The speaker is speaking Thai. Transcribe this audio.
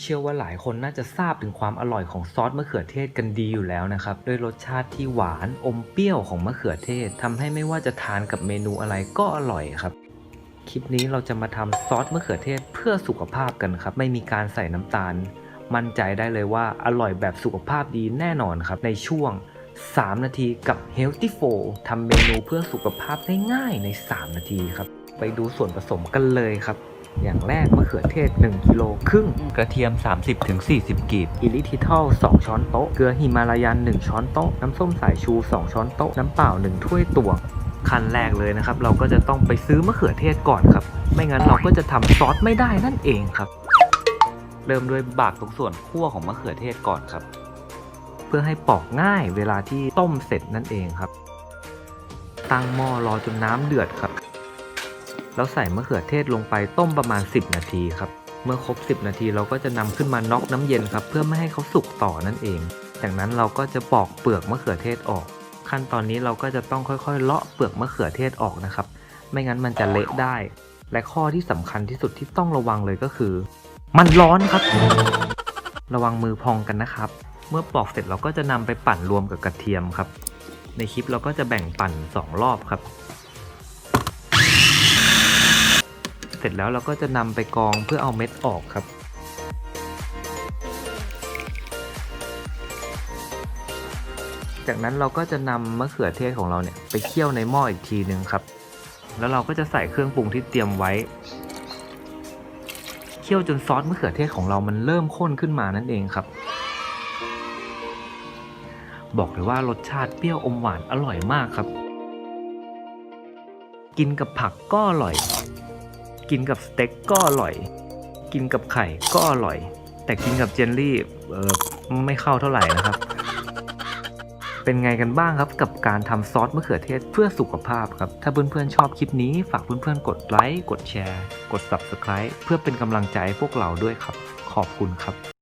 เชื่อว่าหลายคนน่าจะทราบถึงความอร่อยของซอสมะเขือเทศกันดีอยู่แล้วนะครับด้วยรสชาติที่หวานอมเปรี้ยวของมะเขือเทศทำให้ไม่ว่าจะทานกับเมนูอะไรก็อร่อยครับ คลิปนี้เราจะมาทำซอสมะเขือเทศเพื่อสุขภาพกันครับ ไม่มีการใส่น้ำตาล มั่นใจได้เลยว่าอร่อยแบบสุขภาพดีแน่นอนครับในช่วง 3 นาทีกับ Healthy 4ทำเมนูเพื่อสุขภาพง่ายๆใน 3 นาทีครับ ไปดูส่วนผสมกันเลยครับ อย่างแรกมะเขือเทศ 1กิโลครึ่ง กระเทียม 30-40กีบอิลิทิทอล2ช้อนโต๊ะ เกลือหิมาลายัน 1 ช้อนโต๊ะ น้ำส้มสายชู 2 ช้อนโต๊ะ น้ำเปล่า 1 ถ้วยตวงขั้นแรกเลยนะครับ เราก็จะต้องไปซื้อมะเขือเทศก่อนครับ ไม่งั้นเราก็จะทำซอสไม่ได้นั่นเองครับ เริ่มด้วยบากตรงส่วนขั้วของมะเขือเทศก่อนครับ เพื่อให้ปอกง่ายเวลาที่ต้มเสร็จนั่นเองครับ ตั้งหม้อรอจนน้ำเดือดครับ แล้วใส่มะเขือเทศลงไปต้มประมาณ 10 นาทีครับ เมื่อครบ 10 นาทีเราก็จะนำขึ้นมาน็อกน้ำเย็นครับ เพื่อไม่ให้เขาสุกต่อนั่นเอง จากนั้นเราก็จะปอกเปลือกมะเขือเทศออก ขั้นตอนนี้เราก็จะต้องค่อยๆ เลาะเปลือกมะเขือเทศออกนะครับ ไม่งั้นมันจะเละได้ และข้อที่สำคัญที่สุดที่ต้องระวังเลยก็คือ มันร้อนครับ ระวังมือพองกันนะครับ เมื่อปอกเสร็จเราก็จะนำไปปั่นรวมกับกระเทียมครับ ในคลิปเราก็จะแบ่งปั่น 2 รอบครับ เสร็จแล้วเราก็จะนำไปกองเพื่อเอาเม็ดออกครับ จากนั้นเราก็จะนำมะเขือเทศของเราเนี่ยไปเคี่ยวในหม้ออีกทีหนึ่งครับ แล้วเราก็จะใส่เครื่องปรุงที่เตรียมไว้ เคี่ยวจนซอสมะเขือเทศของเรามันเริ่มข้นขึ้นมานั่นเองครับ บอกเลยว่ารสชาติเปรี้ยวอมหวานอร่อยมากครับ กินกับผักก็อร่อย กินกับสเต็กก็อร่อย กินกับไข่ก็อร่อย แต่กินกับเจลลี่เออไม่เข้าเท่าไหร่นะครับ เป็นไงกันบ้างครับกับการทำซอสมะเขือเทศเพื่อสุขภาพครับ ถ้าเพื่อนๆชอบคลิปนี้ฝากเพื่อนๆกดไลค์กดแชร์ กด Subscribe เพื่อเป็นกำลังใจพวกเราด้วยครับ ขอบคุณครับ